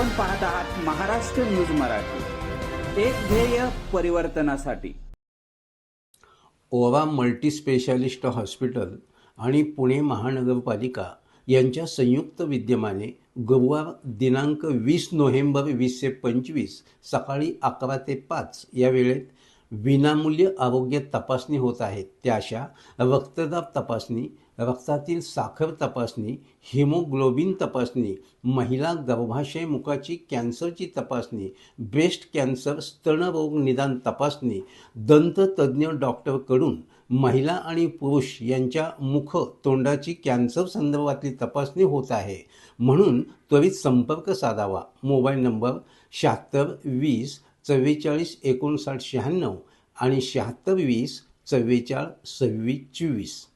आपण पाहत आहात महाराष्ट्र न्यूज मराठी. एक ध्येय परिवर्तनासाठी. ओवा मल्टीस्पेशालिस्ट हॉस्पिटल आणि पुणे महानगरपालिका यांच्या संयुक्त विद्यमाने गुरुवार दिनांक वीस नोव्हेंबर वीसशे पंचवीस सकाळी अकरा ते पाच या वेळेत विनामूल्य आरोग्य तपासणी होत आहेत त्या अशा रक्तदाब तपासणी रक्तातील साखर तपासणी हिमोग्लोबिन तपासणी महिला गर्भाशय मुखाची कॅन्सरची तपासणी ब्रेस्ट कॅन्सर स्तनरोग निदान तपासणी दंततज्ज्ञ डॉक्टरकडून महिला आणि पुरुष यांच्या मुख तोंडाची कॅन्सर संदर्भातली तपासणी होत आहे. म्हणून त्वरित संपर्क साधावा. मोबाईल नंबर शहात्तर वीस चव्वेचाळीस एकोणसाठ शहाण्णव आणि शहात्तर वीस चव्वेचाळीस सव्वीस चोवीस.